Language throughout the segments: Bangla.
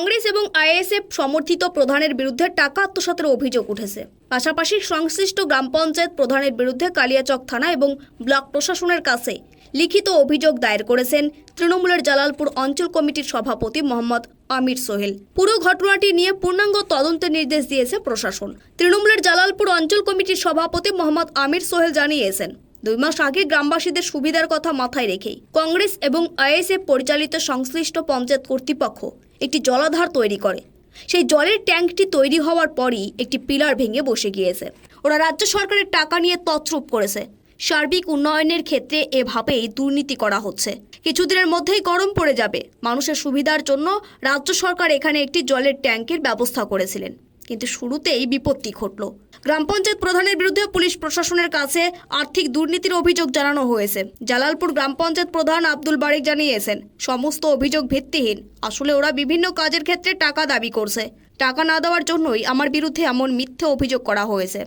কংগ্রেস এবং আইএসএফ সমর্থিত প্রধানের বিরুদ্ধে টাকা আত্মসাতের অভিযোগ উঠেছে। পাশাপাশি সংশ্লিষ্ট গ্রাম পঞ্চায়েত প্রধানের বিরুদ্ধে কালিয়াচক থানা এবং ব্লক প্রশাসনের কাছে লিখিত অভিযোগ দায়ের করেছেন তৃণমূলের জালালপুর অঞ্চল কমিটির সভাপতি মোহাম্মদ আমির সোহেল। পুরো ঘটনাটি নিয়ে পূর্ণাঙ্গ তদন্তের নির্দেশ দিয়েছে প্রশাসন। তৃণমূলের জালালপুর অঞ্চল কমিটির সভাপতি মোহাম্মদ আমির সোহেল জানিয়েছেন, দুই মাস আগে গ্রামবাসীদের সুবিধার কথা মাথায় রেখেই কংগ্রেস এবং আইএসএফ পরিচালিত সংশ্লিষ্ট পঞ্চায়েত কর্তৃপক্ষ একটি জলাধার তৈরি করে। সেই জলের ট্যাঙ্কটি তৈরি হওয়ার পরই একটি পিলার ভেঙে বসে গিয়েছে। ওরা রাজ্য সরকারের টাকা নিয়ে তছরূপ করেছে। সার্বিক উন্নয়নের ক্ষেত্রে এভাবেই দুর্নীতি করা হচ্ছে। কিছুদিনের মধ্যেই গরম পড়ে যাবে। মানুষের সুবিধার জন্য রাজ্য সরকার এখানে একটি জলের ট্যাঙ্কের ব্যবস্থা করেছিলেন। কিন্তু শুরুতেই বিপত্তি ঘটল। গ্রাম পঞ্চায়েত প্রধানের বিরুদ্ধে পুলিশ প্রশাসনের কাছে আর্থিক দুর্নীতির অভিযোগ জানানো হয়েছে। জালালপুর গ্রাম পঞ্চায়েত প্রধান আব্দুল বারিক জানিয়েছেন, সমস্ত অভিযোগ ভিত্তিহীন। আসলে ওরা বিভিন্ন কাজের ক্ষেত্রে টাকা দাবি করছে। টাকা না দেওয়ার জন্যই আমার বিরুদ্ধে এমন মিথ্যে অভিযোগ করা হয়েছে।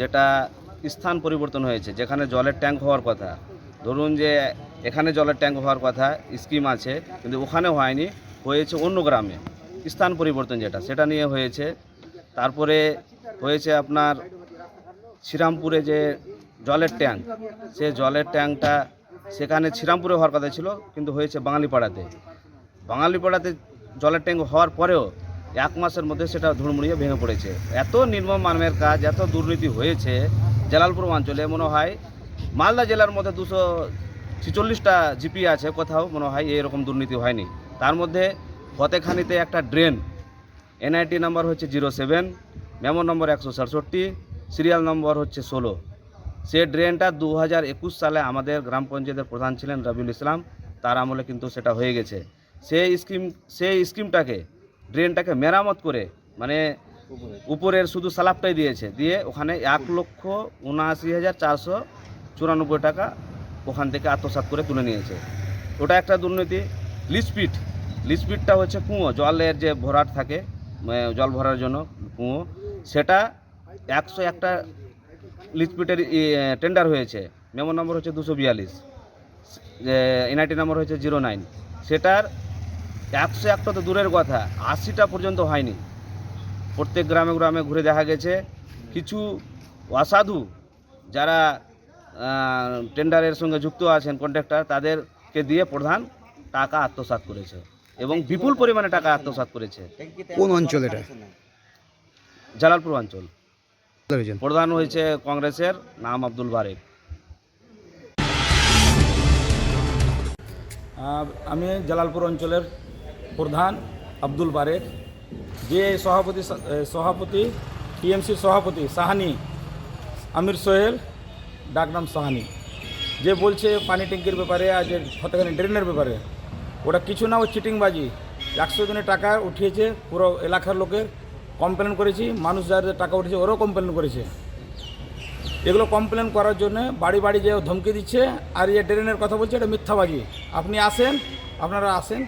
যেটা স্থান পরিবর্তন হয়েছে, যেখানে জলের ট্যাঙ্ক হওয়ার কথা। ধরুন যে এখানে জলের ট্যাঙ্ক হওয়ার কথা, স্কিম আছে, কিন্তু ওখানে হয়নি, হয়েছে অন্য গ্রামে। স্থান পরিবর্তন যেটা, সেটা নিয়ে হয়েছে। তারপরে হয়েছে আপনার শ্রীরামপুরে যে জলের ট্যাঙ্ক, সে জলের ট্যাঙ্কটা সেখানে শ্রীরামপুরে হওয়ার কথা ছিল, কিন্তু হয়েছে বাঙালিপাড়াতে। বাঙালিপাড়াতে জলের ট্যাঙ্ক হওয়ার পরেও এক মাসের মধ্যে সেটা ধুড়মুড়িয়ে ভেঙে পড়েছে। এত নির্মম মানবের কাজ, এত দুর্নীতি হয়েছে জালালপুর অঞ্চলে, মনে হয় মালদা জেলার মধ্যে দুশো ছিচল্লিশটা জিপি আছে কোথাও, মনে হয় এরকম দুর্নীতি হয়নি। তার মধ্যে ফতেখানিতে একটা ড্রেন। এনআইটি নাম্বার হচ্ছে জিরো সেভেন, মেমো নম্বর একশো সাতষট্টি, সিরিয়াল নম্বর হচ্ছে ষোলো। সে ড্রেনটা দু হাজার একুশ সালে আমাদের গ্রাম পঞ্চায়েতের প্রধান ছিলেন রবিউল ইসলাম। তার আমলে কিন্তু সেটা হয়ে গেছে। সেই স্কিম, সেই স্কিমটাকে, ড্রেনটাকে মেরামত করে মানে উপরের শুধু সালাপটাই দিয়েছে। দিয়ে ওখানে এক লক্ষ উনআশি হাজার চারশো চুরানব্বই টাকা ওখান থেকে আত্মসাৎ করে তুলে নিয়েছে। ওটা একটা দুর্নীতি লিসপিট লিসপিটটা হচ্ছে কুঁয়ো, জলের যে ভরাট থাকে জল ভরার জন্য কুঁয়ো, সেটা একশো একটা লিসপিটের টেন্ডার হয়েছে। মেমো নম্বর হচ্ছে দুশো বিয়াল্লিশ। এনআইটি নম্বর হচ্ছে জিরো নাইন সেটার একশো একটা তো দূরের কথা, আশিটা পর্যন্ত হয়নি। প্রত্যেক গ্রামে গ্রামে ঘুরে দেখা গেছে। কিছু অসাধু যারা টেন্ডারের সঙ্গে যুক্ত আছেন কন্ট্রাক্টর তাদেরকে দিয়ে প্রধান টাকা আত্মসাৎ করেছে। এবং বিপুল পরিমাণে টাকা আত্মসাৎ করেছে। কোন অঞ্চল এটা? জালালপুর অঞ্চল। প্রধান হয়েছে কংগ্রেসের নাম আব্দুল বারেক। আমি জালালপুর অঞ্চলের প্রধান আব্দুল বারেক। যে সভাপতি সভাপতি টিএমসির সভাপতি সাহানি আমির সোহেল ডাকনাম সাহানি। যে বলছে পানি ট্যাঙ্কির ব্যাপারে আর যে ফতেখানি ড্রেনের ব্যাপারে। ওটা কিছু না, ও চিটিংবাজি। একশো দিনের টাকা উঠিয়েছে, পুরো এলাকার লোকের কমপ্লেন করেছি, মানুষ যাদের টাকা উঠেছে, ওরাও কমপ্লেন করেছে। এগুলো কমপ্লেন করার জন্য বাড়ি বাড়ি যে ধমকি দিচ্ছে, আর যে ড্রেনের কথা বলছে, এটা মিথ্যাবাজি। আপনি আসেন, আপনারা আসেন,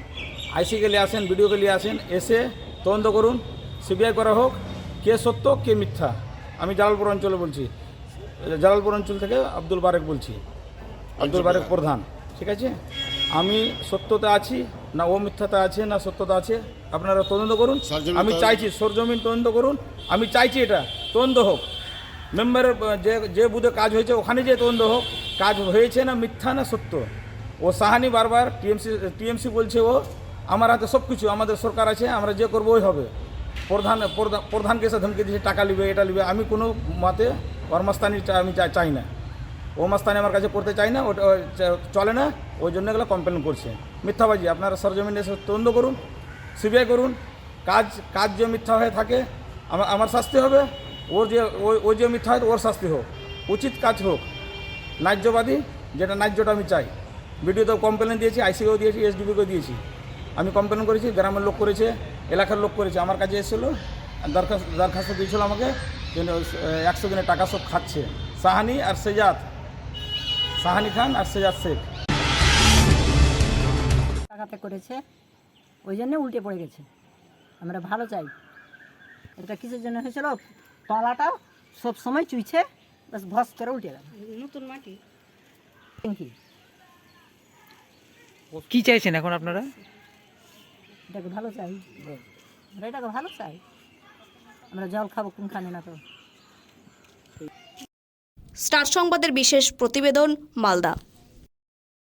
আইসি গেলে আসেন, বিডিও গেলে আসেন, এসে তদন্ত করুন, সিবিআই করা হোক, কে সত্য, কে মিথ্যা। আমি জালালপুর অঞ্চলে বলছি। জালালপুর অঞ্চল থেকে আব্দুল বারেক বলছি। আব্দুল বারেক প্রধান। ঠিক আছে? আমি সত্যতা আছি না ও মিথ্যাতা আছে না সত্যতা আছে আপনারা তদন্ত করুন। আমি চাইছি সরজমিন তদন্ত করুন। আমি চাইছি এটা তদন্ত হোক। মেম্বারের যে যে বুধে কাজ হয়েছে ওখানে যে তদন্ত হোক। কাজ হয়েছে না মিথ্যা না সত্য। ও সাহানি বারবার টিএমসি টিএমসি বলছে ও আমার হাতে সব কিছু আমাদের সরকার আছে আমরা যে করব ওই হবে। প্রধান প্রধান- প্রধানকে এসে ধমকি দিয়েছে টাকা নিবে এটা নিবে আমি কোনো মতে কর্মস্থানী আমি চাই না। ও মাস্তানি আমার কাছে করতে চাই না, ওটা চলে না, ওই জন্য এগুলো কমপ্লেন করছে। মিথ্যাবাজি আপনারা সরজমিনে এসে তদন্ত করুন সিবিআই করুন, কাজ কাজ যে মিথ্যা হয়ে থাকে আমার আমার শাস্তি হবে, ওর যে ও- ও যে মিথ্যা হয়, ওর শাস্তি হোক, উচিত কাজ হোক। ন্যায্যবাদী, যেটা ন্যায্যটা আমি চাই। ভিডিওতেও কমপ্লেন দিয়েছি আইসিকেও দিয়েছি এসডিবিকেও দিয়েছি। আমি কমপ্লেন করেছি, গ্রামের লোক করেছে, এলাকার লোক করেছে, আমার কাছে এসেছিল, দরখাস্ত দরখাস্ত দিয়েছিলো আমাকে একশো দিনের টাকা সব খাচ্ছে, সাহানি আর সেজাদ। সাহানি খান আর সেজাদ শেখ। টাকাতে করেছে ওই জন্য উল্টে পড়ে গেছে। আমরা ভালো চাই। এটা কিসের জন্য হয়েছিল? তলাটা সব সময় চুইছে বাস ভস করে উল্টে গেল। নতুন মাটি। ট্যাঙ্কি কি চাইছেন এখন আপনারা? এটাকে ভালো চাই। আমরা এটাকে ভালো চাই। আমরা জল খাব কোনখানে না তো? স্টার সংবাদের বিশেষ প্রতিবেদন মালদা।